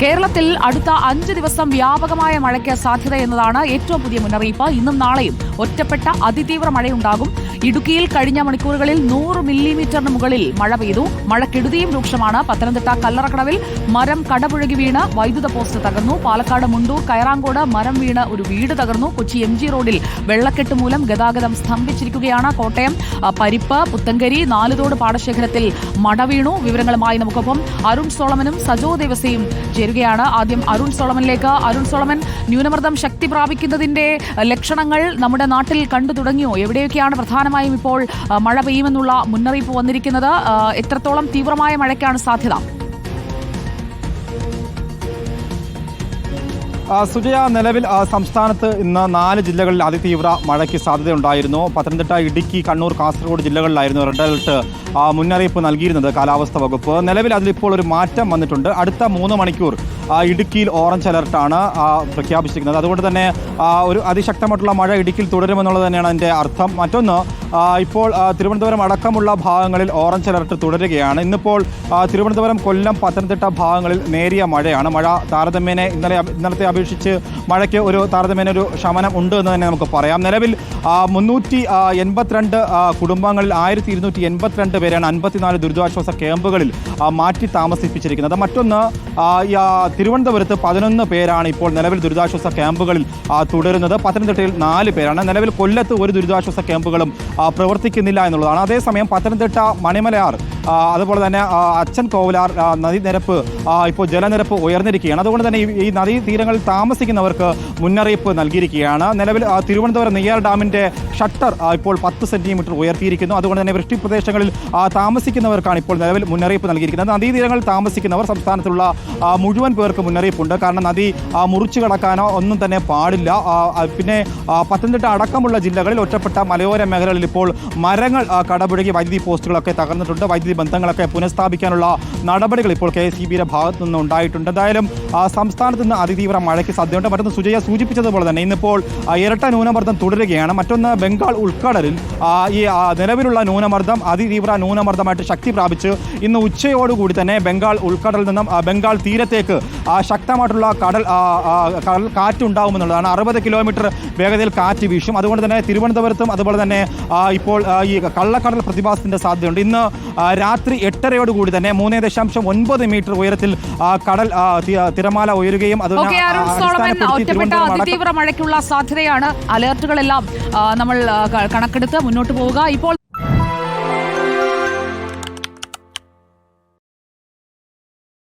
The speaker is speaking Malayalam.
കേരളത്തിൽ അടുത്ത അഞ്ച് ദിവസം വ്യാപകമായ മഴയ്ക്ക് സാധ്യത എന്നതാണ് ഏറ്റവും പുതിയ മുന്നറിയിപ്പ്. ഇന്നും നാളെയും ഒറ്റപ്പെട്ട അതിതീവ്ര മഴയുണ്ടാകും. ഇടുക്കിയിൽ കഴിഞ്ഞ മണിക്കൂറുകളിൽ നൂറ് മില്ലിമീറ്ററിന് മുകളിൽ മഴ പെയ്തു. മഴക്കെടുതിയും രൂക്ഷമാണ്. പത്തനംതിട്ട കല്ലറക്കടവിൽ മരം കടപുഴകി വീണ് വൈദ്യുത പോസ്റ്റ് തകർന്നു. പാലക്കാട് മുണ്ടൂർ കയറാങ്കോട് മരം വീണ് ഒരു വീട് തകർന്നു. കൊച്ചി എം ജി റോഡിൽ വെള്ളക്കെട്ട് മൂലം ഗതാഗതം സ്തംഭിച്ചിരിക്കുകയാണ് കോട്ടയം. പരിപ്പ് പുത്തങ്കരി നാലുതോട് പാടശേഖരത്തിൽ മട വീണു. വിവരങ്ങളുമായി നമുക്കൊപ്പം അരുൺ സോളമനും സജോ ദേവസയും ചേരുകയാണ്. ആദ്യം അരുൺ സോളമനിലേക്ക്. അരുൺ സോളമൻ ന്യൂനമർദ്ദം ശക്തി പ്രാപിക്കുന്നതിന്റെ ലക്ഷണങ്ങൾ നമ്മുടെ നാട്ടിൽ കണ്ടു തുടങ്ങിയോ? എവിടെയൊക്കെയാണ് പ്രധാനമായും ഇപ്പോൾ മഴ പെയ്യുമെന്നുള്ള മുന്നറിയിപ്പ് വന്നിരിക്കുന്നത്? എത്രത്തോളം തീവ്രമായ മഴയ്ക്കാണ് സാധ്യത? സുജയ നിലവിൽ സംസ്ഥാനത്ത് ഇന്ന് നാല് ജില്ലകളിൽ അതിതീവ്ര മഴയ്ക്ക് സാധ്യതയുണ്ടായിരുന്നു. പത്തനംതിട്ട ഇടുക്കി കണ്ണൂർ കാസർഗോഡ് ജില്ലകളിലായിരുന്നു റെഡ് അലർട്ട് മുന്നറിയിപ്പ് നൽകിയിരുന്നത് കാലാവസ്ഥാ വകുപ്പ്. നിലവിൽ അതിലിപ്പോൾ ഒരു മാറ്റം വന്നിട്ടുണ്ട്. അടുത്ത മൂന്ന് മണിക്കൂർ ഇടുക്കിയിൽ ഓറഞ്ച് അലർട്ടാണ് പ്രഖ്യാപിച്ചിരിക്കുന്നത്. അതുകൊണ്ട് തന്നെ ഒരു അതിശക്തമായിട്ടുള്ള മഴ ഇടുക്കിയിൽ തുടരുമെന്നുള്ളത് തന്നെയാണ് അതിന്റെ അർത്ഥം. മറ്റൊന്ന് ഇപ്പോൾ തിരുവനന്തപുരം അടക്കമുള്ള ഭാഗങ്ങളിൽ ഓറഞ്ച് അലർട്ട് തുടരുകയാണ്. ഇന്നിപ്പോൾ തിരുവനന്തപുരം കൊല്ലം പത്തനംതിട്ട ഭാഗങ്ങളിൽ നേരിയ മഴയാണ്. മഴ താരതമ്യേന ഇന്നലെ ഇന്നലത്തെ അപേക്ഷിച്ച് മഴയ്ക്ക് ഒരു താരതമ്യേന ഒരു ശമനം ഉണ്ട് എന്ന് തന്നെ നമുക്ക് പറയാം. നിലവിൽ മുന്നൂറ്റി എൺപത്തിരണ്ട് കുടുംബങ്ങളിൽ ആയിരത്തി ഇരുന്നൂറ്റി എൺപത്തിരണ്ട് പേരാണ് അൻപത്തിനാല് ദുരിതാശ്വാസ ക്യാമ്പുകളിൽ മാറ്റി താമസിപ്പിച്ചിരിക്കുന്നത്. മറ്റൊന്ന് തിരുവനന്തപുരത്ത് പതിനൊന്ന് പേരാണ് ഇപ്പോൾ നിലവിൽ ദുരിതാശ്വാസ ക്യാമ്പുകളിൽ തുടരുന്നത്. പത്തനംതിട്ടയിൽ നാല് പേരാണ്. നിലവിൽ കൊല്ലത്ത് ഒരു ദുരിതാശ്വാസ ക്യാമ്പുകളും പ്രവർത്തിക്കുന്നില്ല എന്നുള്ളതാണ്. അതേസമയം പത്തനംതിട്ട മണിമലയാർ അതുപോലെ തന്നെ അച്ഛൻ കോവലാർ നദീനിരപ്പ് ഇപ്പോൾ ജലനിരപ്പ് ഉയർന്നിരിക്കുകയാണ്. അതുകൊണ്ട് തന്നെ ഈ- നദീതീരങ്ങളിൽ നദീ തീരങ്ങളിൽ താമസിക്കുന്നവർക്ക് മുന്നറിയിപ്പ് നൽകിയിരിക്കുകയാണ്. നിലവിൽ തിരുവനന്തപുരം നെയ്യാർ ഡാമിന്റെ ഷട്ടർ ഇപ്പോൾ പത്ത് സെന്റിമീറ്റർ ഉയർത്തിയിരിക്കുന്നു. അതുകൊണ്ട് തന്നെ വൃഷ്ടി പ്രദേശങ്ങളിൽ താമസിക്കുന്നവർക്കാണ് ഇപ്പോൾ നിലവിൽ മുന്നറിയിപ്പ് നൽകിയിരിക്കുന്നത്. നദീതീരങ്ങളിൽ താമസിക്കുന്നവർ സംസ്ഥാനത്തുള്ള മുഴുവൻ പേർക്ക് മുന്നറിയിപ്പുണ്ട്. കാരണം നദി മുറിച്ചു കടക്കാനോ ഒന്നും തന്നെ പാടില്ല. പിന്നെ പത്തനംതിട്ട അടക്കമുള്ള ജില്ലകളിൽ ഒറ്റപ്പെട്ട മലയോര മേഖലകളിൽ ഇപ്പോൾ മരങ്ങൾ കടപുഴകി വൈദ്യുതി പോസ്റ്റുകളൊക്കെ തകർന്നിട്ടുണ്ട്. വൈദ്യുതി ബന്ധങ്ങളൊക്കെ പുനഃസ്ഥാപിക്കാനുള്ള നടപടികൾ ഇപ്പോൾ കെ എസ് ഇ ബിയുടെ ഭാഗത്തു നിന്ന് ഉണ്ടായിട്ടുണ്ട്. എന്തായാലും സംസ്ഥാനത്ത് നിന്ന് അതിതീവ്ര മഴയ്ക്ക് സാധ്യതയുണ്ട്. മറ്റൊന്ന് സുജയ സൂചിപ്പിച്ചതുപോലെ തന്നെ ഇന്നിപ്പോൾ ഇരട്ട ന്യൂനമർദ്ദം തുടരുകയാണ്. മറ്റൊന്ന് ബംഗാൾ ഉൾക്കടലിൽ ഈ നിലവിലുള്ള ന്യൂനമർദ്ദം അതിതീവ്ര ന്യൂനമർദ്ദമായിട്ട് ശക്തി പ്രാപിച്ച് ഇന്ന് ഉച്ചയോടുകൂടി തന്നെ ബംഗാൾ ഉൾക്കടലിൽ നിന്നും ബംഗാൾ തീരത്തേക്ക് ശക്തമായിട്ടുള്ള കടൽ കടൽ കാറ്റുണ്ടാവുമെന്നുള്ളതാണ്. അറുപത് കിലോമീറ്റർ വേഗതയിൽ കാറ്റ് വീശും. അതുകൊണ്ട് തന്നെ തിരുവനന്തപുരത്തും അതുപോലെ തന്നെ ഇപ്പോൾ ഈ കള്ളക്കടൽ പ്രതിഭാസത്തിന്റെ സാധ്യതയുണ്ട്. ഇന്ന് രാത്രി എട്ടരയോടുകൂടി തന്നെ മൂന്ന് ദശാംശം ഒൻപത് മീറ്റർ ഉയരത്തിൽ കടൽ തിരമാല ഉയരുകയും അത് ഒറ്റപ്പെട്ട അതിതീവ്ര മഴയ്ക്കുള്ള സാധ്യതയാണ്. അലേർട്ടുകളെല്ലാം നമ്മൾ കണക്കെടുത്ത് മുന്നോട്ട് പോവുക. ഇപ്പോൾ